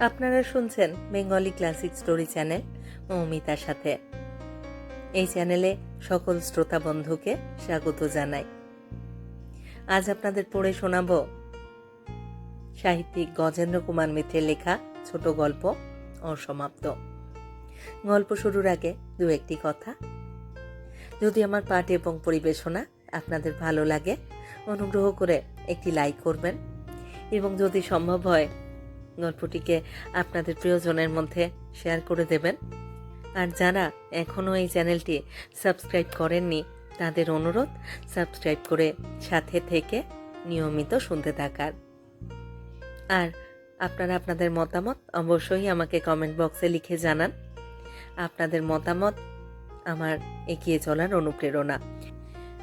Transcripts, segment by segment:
আপনারা শুনছেন Bengali classic story channel মৌমিতার সাথে। এই চ্যানেলে সকল শ্রোতা বন্ধুকে স্বাগত জানাই। আজ আপনাদের পড়ে শোনাব সাহিত্যিক গজেন্দ্র কুমার মিত্রের লেখা ছোট গল্প অসমাপ্ত। গল্প শুরুর আগে দু একটি কথা। যদি আমার পাঠ এবং পরিবেশনা আপনাদের ভালো লাগে, অনুগ্রহ করে একটি লাইক করবেন এবং যদি সম্ভব হয় গল্পটিকে আপনাদের প্রিয়জনের মধ্যে শেয়ার করে দেবেন। আর যারা এখনও এই চ্যানেলটি সাবস্ক্রাইব করেননি, তাদের অনুরোধ, সাবস্ক্রাইব করে সাথে থেকে নিয়মিত শুনতে থাকার। আর আপনারা আপনাদের মতামত অবশ্যই আমাকে কমেন্ট বক্সে লিখে জানান। আপনাদের মতামত আমার এগিয়ে চলার অনুপ্রেরণা।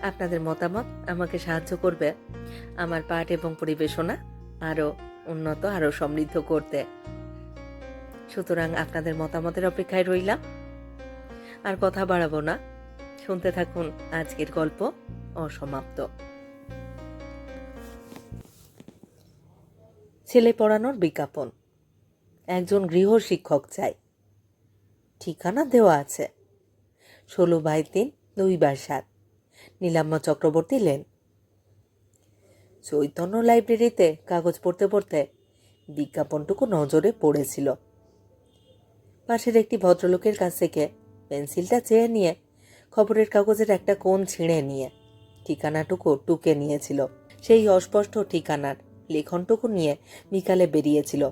আপনাদের মতামত আমাকে সাহায্য করবে। আমার পাঠ এবং পরিবেশনা আরও উন্নত আরও সমৃদ্ধ করতে। সুতরাং আপনাদের মতামতের অপেক্ষায় রইলাম। আর কথা বাড়াবো না। শুনতে থাকুন আজকের গল্প অসমাপ্ত। ছেলে পড়ানোর বিজ্ঞাপন। একজন গৃহ শিক্ষক চাই। ঠিকানা দেওয়া আছে। ষোলো বাই তিন, দুই বার সাত। নীলাম্মা চক্রবর্তী লেন। চৈতন্য লাইব্রেরিতে কাগজ পড়তে পড়তে বিজ্ঞাপনটুকু নজরে পড়েছিল। পাশের একটি ভদ্রলোকের কাছ থেকে পেন্সিলটা চেয়ে নিয়ে খবরের কাগজের একটা কোণ ছিঁড়ে নিয়ে ঠিকানাটুকু টুকে নিয়েছিল। সেই অস্পষ্ট ঠিকানার লেখনটুকু নিয়ে বিকালে বেরিয়েছিল।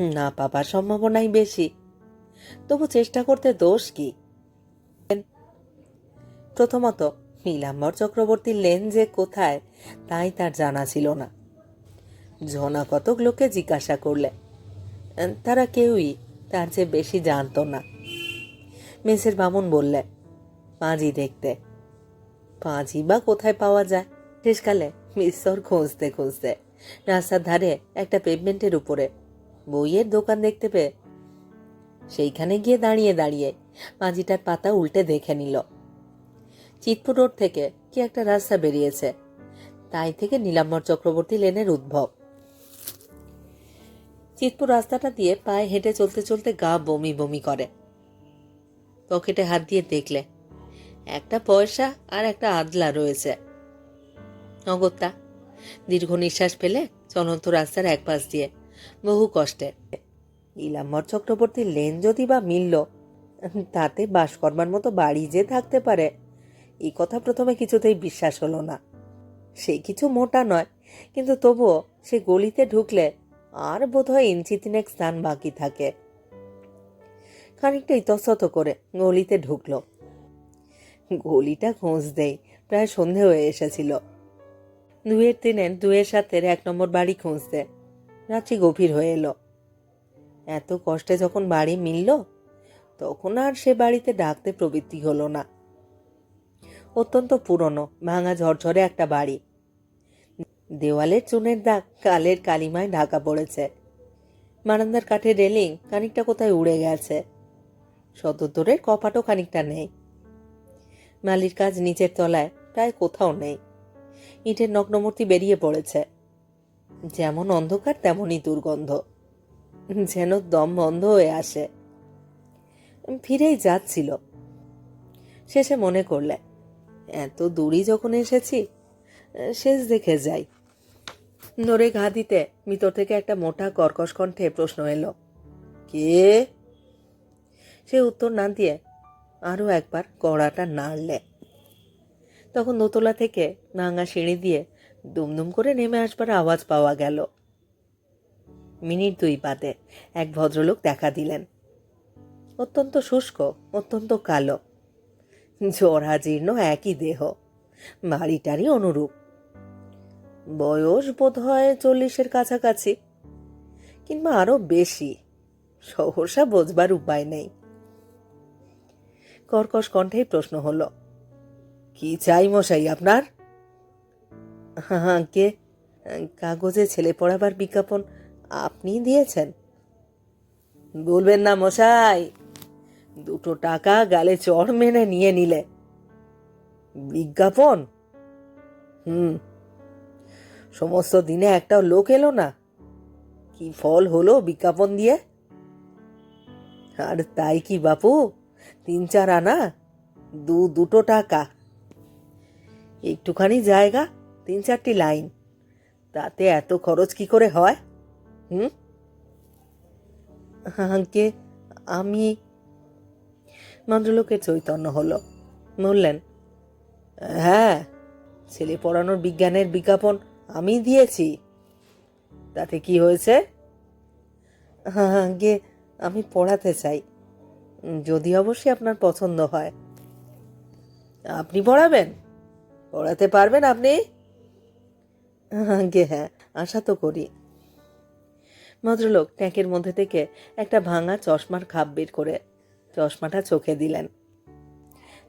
না পাবার সম্ভাবনাই বেশি। তবু চেষ্টা করতে দোষ কি? প্রথমত নীলাম্বর চক্রবর্তীর লেন যে কোথায়, তাই তার জানা ছিল না। জনা কতক লোকে জিজ্ঞাসা করলে, তারা কেউই তার চেয়ে বেশি জানতো না। মেসের বামুন বললে, পাঁজি দেখতে, পাঁজি বা কোথায় পাওয়া যায়? শেষকালে মিস্তর খুঁজতে খুঁজতে রাস্তার ধারে একটা পেভমেন্টের উপরে বইয়ের দোকান দেখতে পেয়ে সেইখানে গিয়ে দাঁড়িয়ে দাঁড়িয়ে পাঁজিটার পাতা উল্টে দেখে নিল। চিতপুর রোড থেকে কি একটা রাস্তা বেরিয়েছে। তাই থেকে নীলাম্বর চক্রবর্তী লেনের উদ্ভব। চিতপুর রাস্তাটা দিয়ে পায়ে হেঁটে চলতে চলতে গা বমি বমি করে। পকেটে হাত দিয়ে দেখলে, একটা পয়সা আর একটা আদলা রয়েছে। অগত্যা, দীর্ঘ নিঃশ্বাস ফেলে চলন্ত রাস্তার এক পাশ দিয়ে বহু কষ্টে। নীলাম্বর চক্রবর্তীর লেন যদি বা মিলল, তাতে বাস করবার মতো বাড়ি যে থাকতে পারে। এই কথা প্রথমে কিছুতেই বিশ্বাস হলো না। সে কিছু মোটা নয়, কিন্তু তবুও সে গলিতে ঢুকলে আর বোধহয় ইঞ্চি তিনেক স্থান বাকি থাকে। খানিকটা ইতস্তত করে গলিতে ঢুকলো। গলিটা খোঁজ দেই প্রায় সন্ধে হয়ে এসেছিল। দুয়ের তিনের, দুয়ের সাতের এক নম্বর বাড়ি খোঁজ খুঁজতে রাত্রি গভীর হয়ে এলো। এত কষ্টে যখন বাড়ি মিলল, তখন আর সে বাড়িতে ডাকতে প্রবৃত্তি হলো না। অত্যন্ত পুরনো, ভাঙা ঝরঝরে একটা বাড়ি। দেওয়ালের চুনের দাগ কালের কালিমায় ঢাকা পড়েছে। বারান্দার কাঠের রেলিং খানিকটা কোথায় উড়ে গেছে। সদর কপাটও খানিকটা নেই। মালির কাজ নিচের তলায় প্রায় কোথাও নেই। ইটের নগ্নমূর্তি বেরিয়ে পড়েছে। যেমন অন্ধকার, তেমনই দুর্গন্ধ। যেন দম বন্ধ হয়ে আসে। ফিরেই যাচ্ছিল। শেষে মনে করলে এত দূরই যখন এসেছি, শেষ দেখে যাই। নড়ে ঘা দিতে ভিতর থেকে একটা মোটা কর্কশ কণ্ঠে প্রশ্ন এলো, কে? সে উত্তর না দিয়ে আরও একবার কড়াটা নাড়লে। তখন দোতলা থেকে ভাঙা সিঁড়ি দিয়ে দুমদুম করে নেমে আসবার আওয়াজ পাওয়া গেল। মিনিট দুই বাদে এক ভদ্রলোক দেখা দিলেন। অত্যন্ত শুষ্ক, অত্যন্ত কালো। জরাজীর্ণ একই দেহ। বাড়িটারই অনুরূপ। বয়স বোধ হয় চল্লিশের কাছাকাছি, কিংবা আরও বেশি। সহসা বোঝবার উপায় নেই। কর্কশ কণ্ঠেই প্রশ্ন হলো, কি চাই মশাই আপনার? কে কাগজে ছেলে পড়াবার বিজ্ঞাপন আপনি দিয়েছেন? বলবেন না মশাই। দুটো টাকা গালে চড় মেনে নিয়ে নিলে। বিজ্ঞাপন? হুম। সমস্ত দিনে একটা লোক এলো না। কি ফল হলো বিজ্ঞাপন দিয়ে? আর তাই কি বাপু? তিন চার আনা, দু দুটো টাকা। একটুখানি জায়গা, তিন চারটি লাইন। তাতে এত খরচ কি করে হয়? হুম? আমি ভদ্রলোকের চৈতন্য হলো। বললেন হ্যাঁ ছেলে পড়ানোর বিজ্ঞানের বিজ্ঞাপন আমি দিয়েছি। তাতে কি হয়েছে? আগে আমি পড়াতে চাই। যদি অবশ্যই আপনার পছন্দ হয়। আপনি পড়াবেন? পড়াতে পারবেন আপনি? আগে হ্যাঁ আশা তো করি। ভদ্রলোক ট্যাঙ্কের মধ্যে থেকে একটা ভাঙা চশমার খাপ বের করে চশমাটা চোখে দিলেন।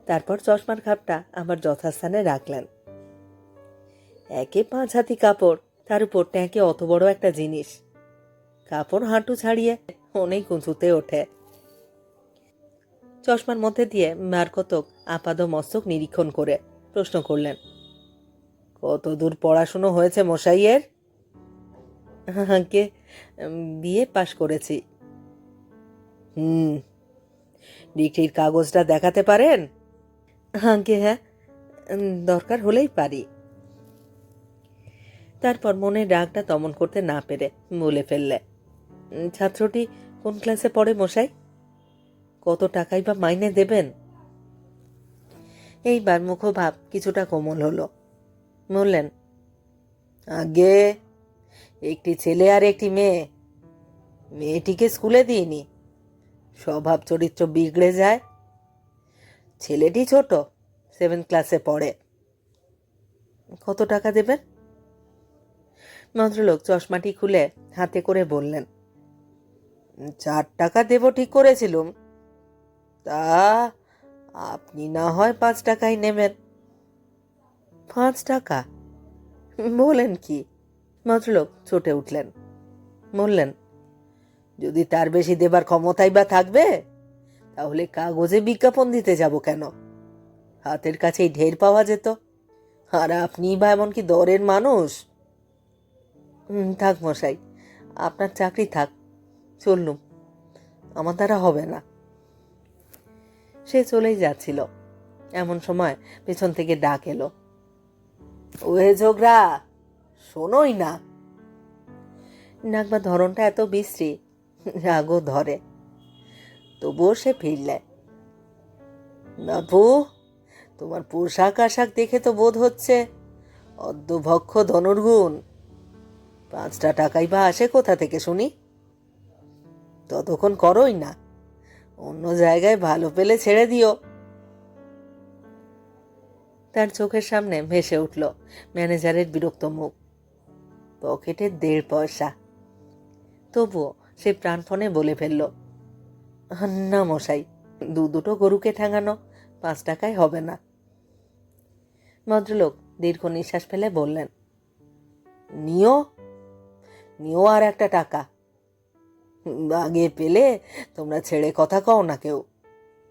তারপর চশমার খাপটা আমার যথাস্থানে রাখলেন। একে পাঁচ হাতি কাপড়, তার উপর ট্যাঁকে অত বড় একটা জিনিস। কাপড় হাঁটু ছাড়িয়ে অনেক উঁচুতে ওঠে। চশমার মধ্যে দিয়ে মারকতক আপাদ মস্তক নিরীক্ষণ করে প্রশ্ন করলেন, কত দূর পড়াশুনো হয়েছে মশাইয়ের? বিয়ে পাশ করেছি। হুম ডিগ্রির কাগজটা দেখাতে পারেন? আগে হ্যাঁ। দরকার হলেই পারি। তারপর মনের রাগটা দমন করতে না পেরে বলে ফেললে। ছাত্রটি কোন ক্লাসে পড়ে মশাই? কত টাকাই বা মাইনে দেবেন? এইবার মুখভাব কিছুটা কোমল হলো। বললেন, আগে, একটি ছেলে আর একটি মেয়ে। মেয়েটিকে স্কুলে দিইনি। স্বভাব চরিত্র বিগড়ে যায়। ছেলেটি ছোট সেভেন ক্লাসে পড়ে। কত টাকা দেবেন? ভদ্রলোক চশমাটি খুলে হাতে করে বললেন, চার টাকা দেব ঠিক করেছিলুম। তা আপনি না হয় পাঁচ টাকাই নেবেন। পাঁচ টাকা? বলেন কি? ভদ্রলোক চটে উঠলেন, বললেন যদি তার বেশি দেবার ক্ষমতাই বা থাকবে, তাহলে কাগজে বিজ্ঞাপন দিতে যাব কেন? হাতের কাছেই ঢের পাওয়া যেত। আর আপনি বা এমন কি দরের মানুষ? থাক মশাই, আপনার চাকরি থাক, চললুম। আমার দ্বারা হবে না। সে চলেই যাচ্ছিল। এমন সময় পেছন থেকে ডাক এলো। ওহে ঝোগরা শোনোই না। নাকবা ধরনটা এত বিশ্রী রাগও ধরে। তবুও সে ফিরলে। বাপু তোমার পোশাক আশাক দেখে তো বোধ হচ্ছে অদ্যভক্ষ ধনুর্গুণ। পাঁচটা টাকাই বা আসে কোথা থেকে শুনি? ততক্ষণ করোই না। অন্য জায়গায় ভালো পেলে ছেড়ে দিও। তার চোখের সামনে ভেসে উঠল ম্যানেজারের বিরক্ত মুখ। পকেটে দেড় পয়সা। তবুও সে প্রাণপণে বলে ফেলল, না মশাই, দু দুটো গরুকে ঠ্যাঙানো পাঁচ টাকায় হবে না। ভদ্রলোক দীর্ঘ নিঃশ্বাস ফেলে বললেন, নিও নিও আর একটা টাকা। আগে পেলে তোমরা ছেড়ে কথা কও না কেউ,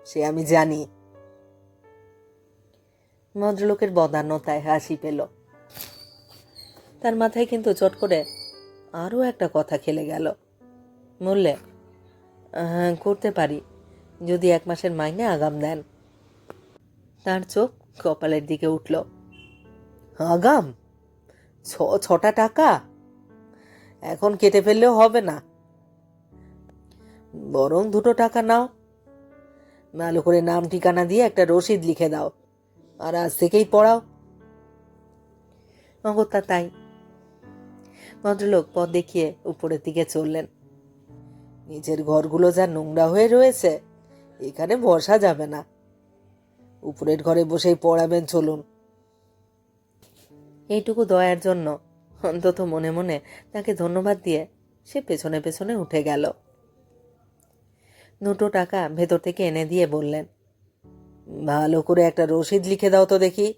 সে আমি জানি। ভদ্রলোকের বদান্যতায় হাসি পেল। তার মাথায় কিন্তু চট করে আরও একটা কথা খেলে গেল। বললে "হ্যাঁ, করতে পারি যদি এক মাসের মাইনে আগাম দেন। তার চোখ কপালের দিকে উঠল। আগাম? ছ ছটা টাকা? এখন কেটে ফেললেও হবে না। বরং দুটো টাকা নাও। ভালো করে নাম ঠিকানা দিয়ে একটা রসিদ লিখে দাও আর আজ থেকেই পড়াও। অগত্যা তাই। ভদ্রলোক পথ দেখিয়ে উপরের দিকে চললেন। নিজের ঘরগুলো যা নোংরা হয়ে রয়েছে, এখানে বসা যাবে না। উপরের ঘরে বসেই পড়াবেন, চলুন। এইটুকু দয়ার জন্য, অন্তত মনে মনে তাকে ধন্যবাদ দিয়ে সে পেছনে পেছনে উঠে গেল। দুটো টাকা ভেতর থেকে এনে দিয়ে বললেন, ভালো করে একটা রসিদ লিখে দাও তো দেখি।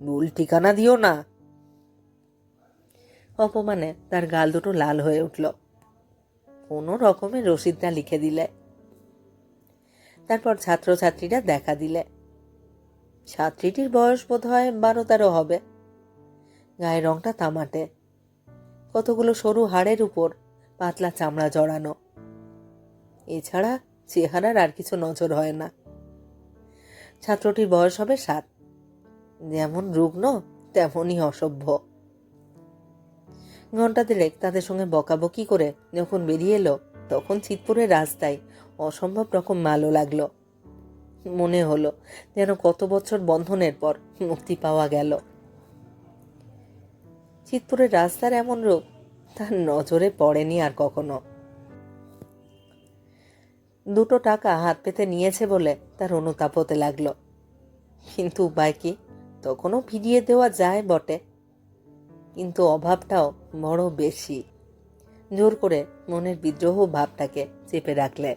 ভুল ঠিকানা দিও না। অপমানে তার গাল দুটো লাল হয়ে উঠল। কোনো রকমের রসিদটা লিখে দিলে। তারপর ছাত্রছাত্রীরা দেখা দিলে। ছাত্রীটির বয়স বোধ হয় বারো তেরো হবে। গায়ের রংটা তামাটে। কতগুলো সরু হাড়ের উপর পাতলা চামড়া জড়ানো। এছাড়া চেহারার আর কিছু নজর হয় না। ছাত্রটির বয়স হবে সাত। যেমন রুগ্ন, তেমনই অসভ্য। ঘণ্টা দিলেক তাদের সঙ্গে বকাবকি করে যখন বেরিয়ে এলো, তখন চিতপুরের রাস্তায় অসম্ভব রকম ভালো লাগল। মনে হলো যেন কত বছর বন্ধনের পর মুক্তি পাওয়া গেল। চিতপুরের রাস্তার এমন রূপ তার নজরে পড়েনি আর কখনো। দুটো টাকা হাত পেতে নিয়েছে বলে তার অনুতাপ হতে লাগল। কিন্তু উপায় কি? তখনও ফিরিয়ে দেওয়া যায় বটে। কিন্তু অভাবটাও বড় বেশি। জোর করে মনের বিদ্রোহ ভাবটাকে চেপে রাখলে।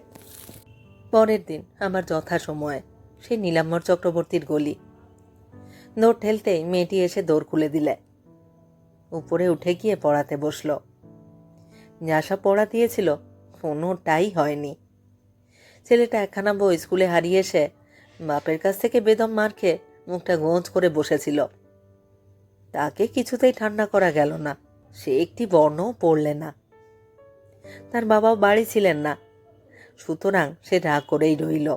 পরের দিন আমার যথাসময়ে সেই নীলাম্বর চক্রবর্তীর গলি। দৌড় ঠেলতেই মেয়েটি এসে দৌড় খুলে দিলে। উপরে উঠে গিয়ে পড়াতে বসল। যা সব পড়া দিয়েছিল, কোনোটাই হয়নি। ছেলেটা একখানা বই স্কুলে হারিয়ে এসে বাপের কাছ থেকে বেদম মার খেয়ে মুখটা গোঁজ করে বসেছিল। তাকে কিছুতেই ঠান্ডা করা গেল না। সে একটি বর্ণও পড়লে না। তার বাবাও বাড়ি ছিলেন না। সুতরাং সে রাগ করেই রইল।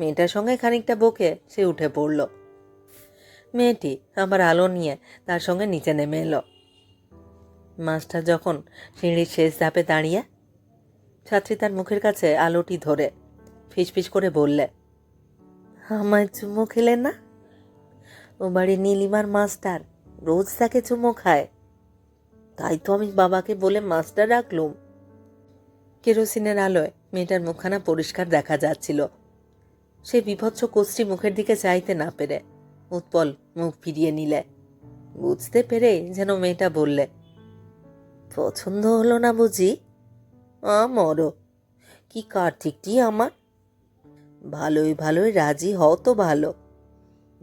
মেয়েটার সঙ্গে খানিকটা বকে সে উঠে পড়ল। মেয়েটি আবার আলো নিয়ে তার সঙ্গে নিচে নেমে এলো। মাস্টার যখন সিঁড়ির শেষ ধাপে দাঁড়িয়ে, ছাত্রী তার মুখের কাছে আলোটি ধরে ফিসফিস করে বললে, আমায় চুমো খেলে না? ও বাড়ি নীলিমার মাস্টার, রোজ তাকে চুমো খায়। তাই তো আমি বাবাকে বলে মাস্টার রাখলুম। কেরোসিনের আলোয় মেয়েটার মুখখানা পরিষ্কার দেখা যাচ্ছিল। সে বিভৎস কষ্টি মুখের দিকে চাইতে না পেরে উৎপল মুখ ফিরিয়ে নিলে। বুঝতে পেরে যেন মেয়েটা বললে, পছন্দ হলো না বুঝি? আমারও কি কার্তিকটি আমার? ভালোই ভালোই রাজি হও তো ভালো।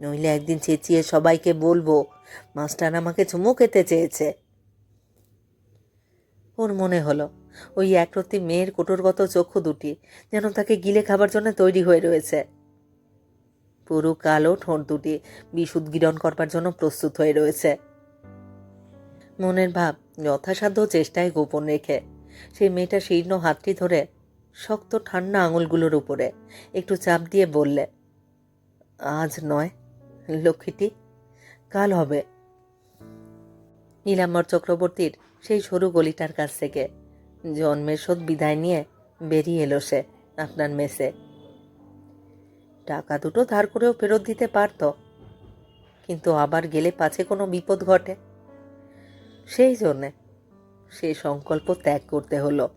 নইলে একদিন চেঁচিয়ে সবাইকে বলব, মাস্টার আমাকে চুমু খেতে চেয়েছে। ওর মনে হলো, ওই একরত্তি মেয়ের কোটরগত চক্ষু দুটি যেন তাকে গিলে খাবার জন্য তৈরি হয়ে রয়েছে। পুরো কালো ঠোঁট দুটি বিষ উদ্গীরণ করবার জন্য প্রস্তুত হয়ে রয়েছে। মনের ভাব যথাসাধ্য চেষ্টায় গোপন রেখে সেই মেয়েটা শীর্ণ হাতটি ধরে শক্ত ঠান্ডা আঙুলগুলোর উপরে একটু চাপ দিয়ে বললে, আজ নয় লক্ষ্মীটি, কাল হবে। নীলাম্বর চক্রবর্তীর সেই সরু গলিটার কাছ থেকে জন্মের শোধ বিদায় নিয়ে বেরিয়ে এলো সে আপনার মেসে। টাকা দুটো ধার করেও ফেরত দিতে পারত, কিন্তু আবার গেলে পাছে কোনো বিপদ ঘটে। সেই জন্যে সেই সংকল্প ত্যাগ করতে হলো।